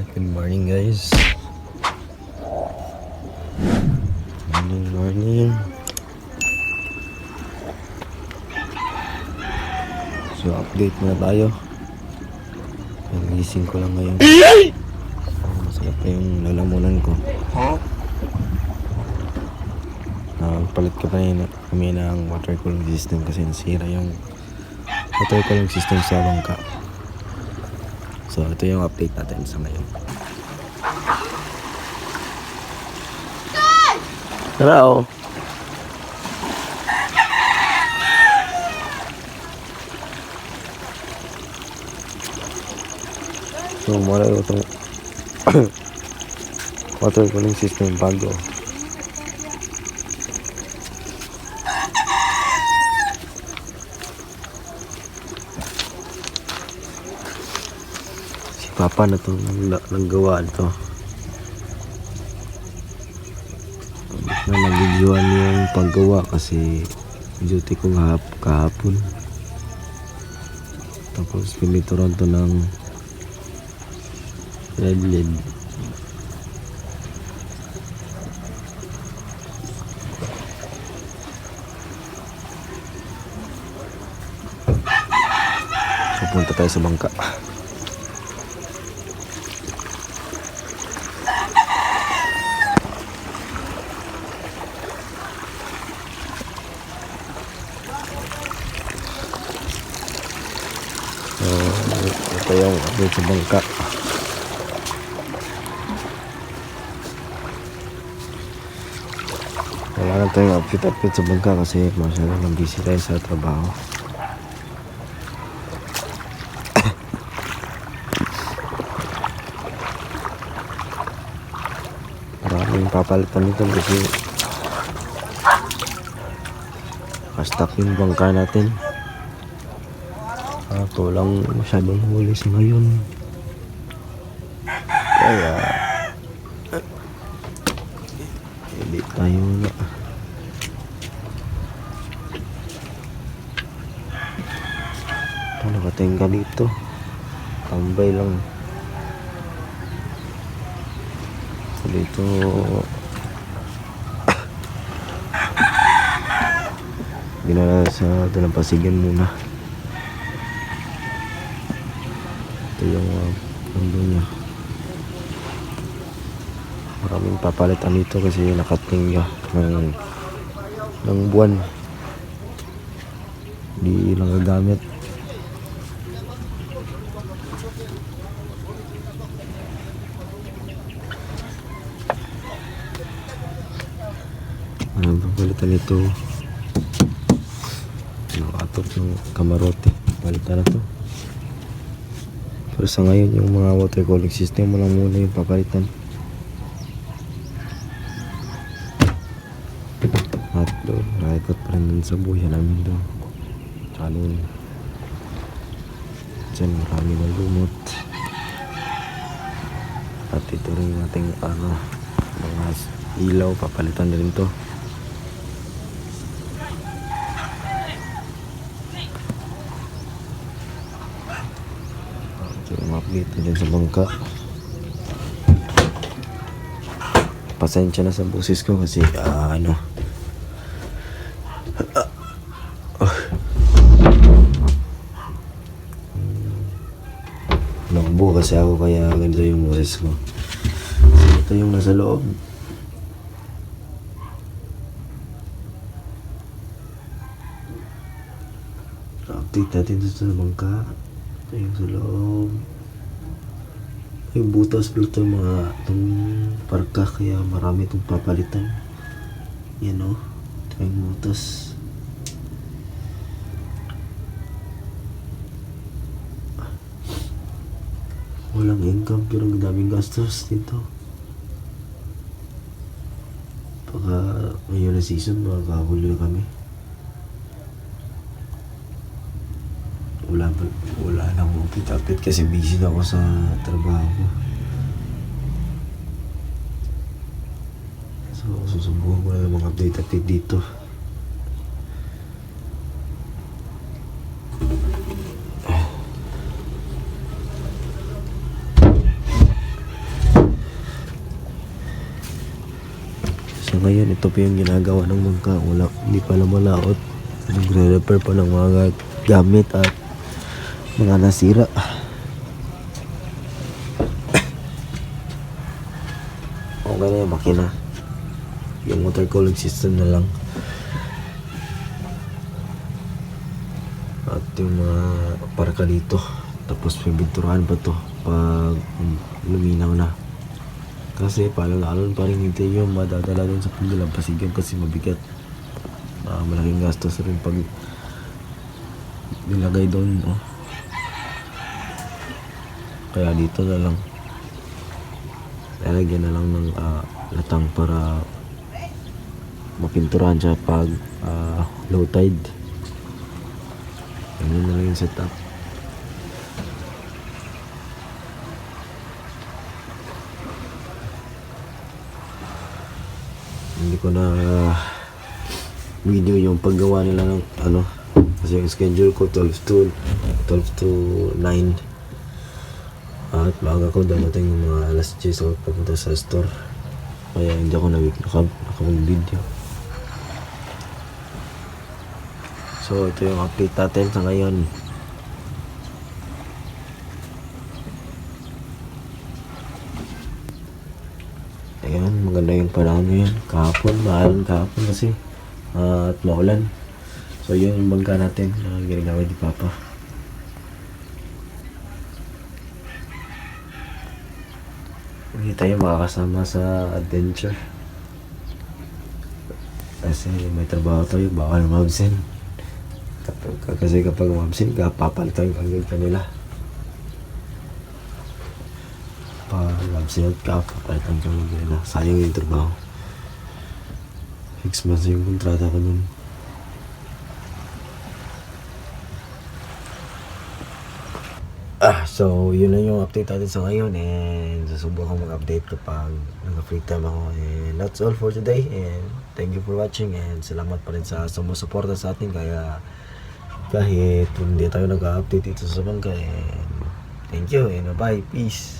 Alright, good morning guys. Morning, morning. So update muna tayo. Nagising ko lang ngayon. Oh, masarap na yung lalamunan ko. Nagpalit ko pa rin kami ng water cooling system kasi nasira yung water cooling system sa bangka. So ito yung update natin sa ngayon. Tara oh. So muna yung itong water cooling system bago. Na itong nanggawa ito. na nabidyoan yung paggawa kasi duty ko kahap, kahapon. Tapos pinituran to ng red lid. So tayo sa bangka. So, yung update sa bangka. Wala na tayong update-update sa bangka kasi masyado nang busy tayo sa trabaho. Maraming papalitan nito kasi kastak yung bangka natin. Ah, kulang masyadong huli sa ngayon. Kaya hindi tayo na. Ito nakatingga dito. Tambay lang. Dito Ginala sa dalampasigan muna. Ito yung uh, mundo niya. Maraming papalitan dito kasi nakatingga ng, ng buwan. Di lang gagamit. Maraming papalitan ito. Nakatok ng kamarote. Palitan na to. Pero sa ngayon, yung mga water cooling system mo lang muna yung papalitan. At doon, nakikot pa rin dun sa buhay namin doon. Tsaka doon. Diyan, marami ng lumot. At ito rin yung ating ano, mga ilaw, papalitan na rin to. Na dyan sa bangka. Pasensya na sa boses ko kasi ah, ano. Ah, ah. Nakbo kasi ako kaya ganito yung boses ko. So, ito yung nasa loob. Update natin dito sa bangka. Ito yung sa loob. Yung butas pala ito mga itong parka kaya marami itong papalitan. Yan o. Ito yung butas. Walang income pero ang daming gastos dito. Baka ngayon na season makakahuli na kami. wala, wala na akong update-update kasi busy na ako sa trabaho. So, susubukan ko na namang update-update dito. So ngayon, ito pa yung ginagawa ng mangka. Wala, hindi pa na malaot. Nagre-repair pa ng mga gamit at mga nasira. Okay na yung makina. Yung water cooling system na lang. At yung mga parka dito. Tapos pibinturahan pa to pag um, luminaw na. Kasi palalon pa rin hindi yung madadala doon sa Pandalang Pasigan kasi mabigat. Ah, malaking gastos rin pag nilagay doon. Oh. Kaya dito na lang. Lalagyan na lang ng ah, latang para mapinturahan siya pag ah, low tide. Ganun na lang yung setup. Hindi ko na ah, video yung paggawa nila ng ano kasi yung schedule ko 12 to 12 to 9 at maaga ko damating yung mga alas 10 ako papunta sa store kaya hindi ako nag naka, nakapag-video so ito yung update natin sa ngayon Ayan, maganda yung panahon ngayon. Kahapon, mahalan kahapon kasi. ah, at maulan. So, yun yung bangka natin na ginagawa ni Papa. Hindi tayo makakasama sa adventure. Kasi may trabaho tayo, bawal mabsin. Kapag, kasi kapag mabsin ka, papalitan ka agad kanila. Pag mabsin ka, papalitan ka agad kanila. Sayang yung trabaho. Six months yung kontrata ko nun. So yun na yung update natin sa ngayon. And susubukan kong mag-update kapag nag-free time ako. And that's all for today. And thank you for watching. And salamat pa rin sa sumusuporta sa atin. Kaya kahit hindi tayo nag-update dito sa bangka and thank you. And bye peace